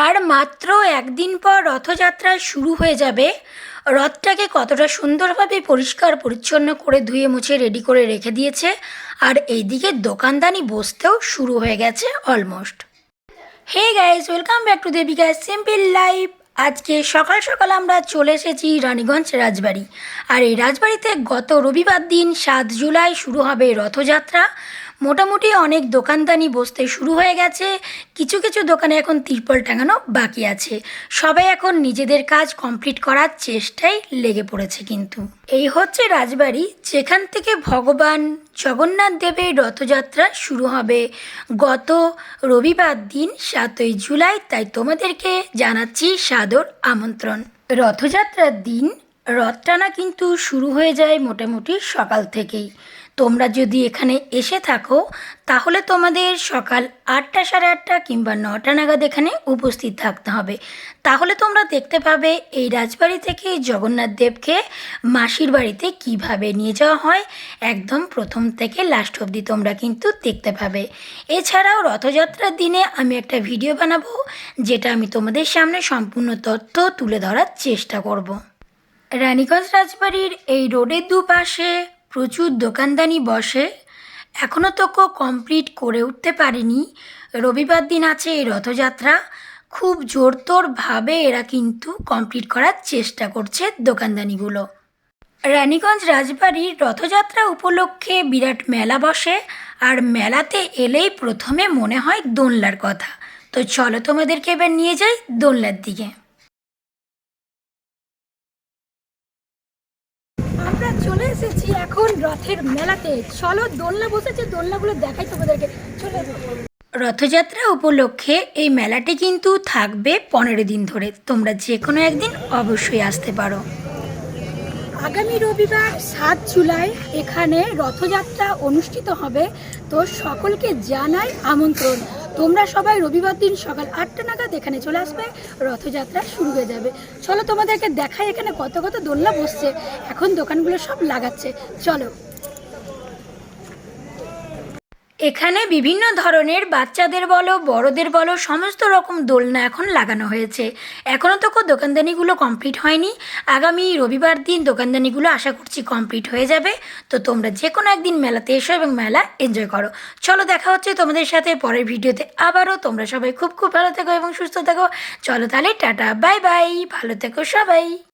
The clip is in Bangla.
আর মাত্র একদিন পর রথযাত্রা শুরু হয়ে যাবে। রথটাকে কতটা সুন্দরভাবে পরিষ্কার পরিচ্ছন্ন করে ধুয়ে মুছে রেডি করে রেখে দিয়েছে, আর এইদিকে দোকানদানি বসতেও শুরু হয়ে গেছে almost hey guys welcome back to Debika simple life আজকে সকাল সকাল আমরা চলে এসেছি রানীগঞ্জ রাজবাড়ি। আর এই রাজবাড়িতে গত রবিবার দিন সাত জুলাই শুরু হবে রথযাত্রা। মোটামুটি অনেক দোকানদানি বসতে শুরু হয়ে গেছে। কিছু কিছু দোকানে এখন তিরপল টাঙানো বাকি আছে। সবাই এখন নিজেদের কাজ কমপ্লিট করার চেষ্টায় লেগে পড়েছে কিন্তু। এই হচ্ছে রাজবাড়ি, যেখান থেকে ভগবান জগন্নাথ দেবের রথযাত্রা শুরু হবে। গত রবিবার দিন সাতই জুলাই, তাই তোমাদেরকে জানাচ্ছি সাদর আমন্ত্রণ। রথযাত্রার দিন রথ টানা কিন্তু শুরু হয়ে যায় মোটামুটি সকাল থেকেই। তোমরা যদি এখানে এসে থাকো, তাহলে তোমাদের সকাল আটটা সাড়ে আটটা কিংবা নটা নাগাদ এখানে উপস্থিত থাকতে হবে। তাহলে তোমরা দেখতে পাবে এই রাজবাড়ি থেকে জগন্নাথ দেবকে মাসির বাড়িতে কীভাবে নিয়ে যাওয়া হয়। একদম প্রথম থেকে লাস্ট অবধি তোমরা কিন্তু দেখতে পাবে। এছাড়াও রথযাত্রার দিনে আমি একটা ভিডিও বানাবো, যেটা আমি তোমাদের সামনে সম্পূর্ণ তথ্য তুলে ধরার চেষ্টা করব। রানীগঞ্জ রাজবাড়ির এই রোডের দুপাশে প্রচুর দোকানদানি বসে। এখনও তো কমপ্লিট করে উঠতে পারেনি। রবিবার দিন আছে এই রথযাত্রা। খুব জোরতোরভাবে এরা কিন্তু কমপ্লিট করার চেষ্টা করছে দোকানদানিগুলো। রানীগঞ্জ রাজবাড়ির রথযাত্রা উপলক্ষে বিরাট মেলা বসে। আর মেলাতে এলেই প্রথমে মনে হয় দোলনার কথা। তো চলো তোমাদেরকে এবার নিয়ে যাই দোলনার দিকে। চলে এসেছি এখন রথের মেলাতে। চলো দোলনা বসেছে, দোলনাগুলো দেখাই তোমাদেরকে। চলে। রথযাত্রা উপলক্ষে এই মেলাটি কিন্তু থাকবে পনেরো দিন ধরে। তোমরা যে কোনো একদিন অবশ্যই আসতে পারো। আগামী রবিবার সাত জুলাই এখানে রথযাত্রা অনুষ্ঠিত হবে। তো সকলকে জানাই আমন্ত্রণ। তোমরা সবাই রবিবার দিন সকাল আটটা নাগাদ এখানে চলে আসবে। রথযাত্রা শুরু হয়ে যাবে। চলো তোমাদেরকে দেখাই এখানে কত কত দোলনা বসছে। এখন দোকানগুলো সব লাগাচ্ছে। চলো। এখানে বিভিন্ন ধরনের বাচ্চাদের বলো, বড়দের বলো, সমস্ত রকম দোলনা এখন লাগানো হয়েছে। এখনও তো কোনো দোকানদানিগুলো কমপ্লিট হয়নি। আগামী রবিবার দিন দোকানদানিগুলো আশা করছি কমপ্লিট হয়ে যাবে। তো তোমরা যে কোনো একদিন মেলাতে এসো এবং মেলা এনজয় করো। চলো দেখা হচ্ছে তোমাদের সাথে পরের ভিডিওতে আবারও। তোমরা সবাই খুব খুব ভালো থেকো এবং সুস্থ থেকো। চলো তাহলে টাটা বাই বাই ভালো থেকো সবাই।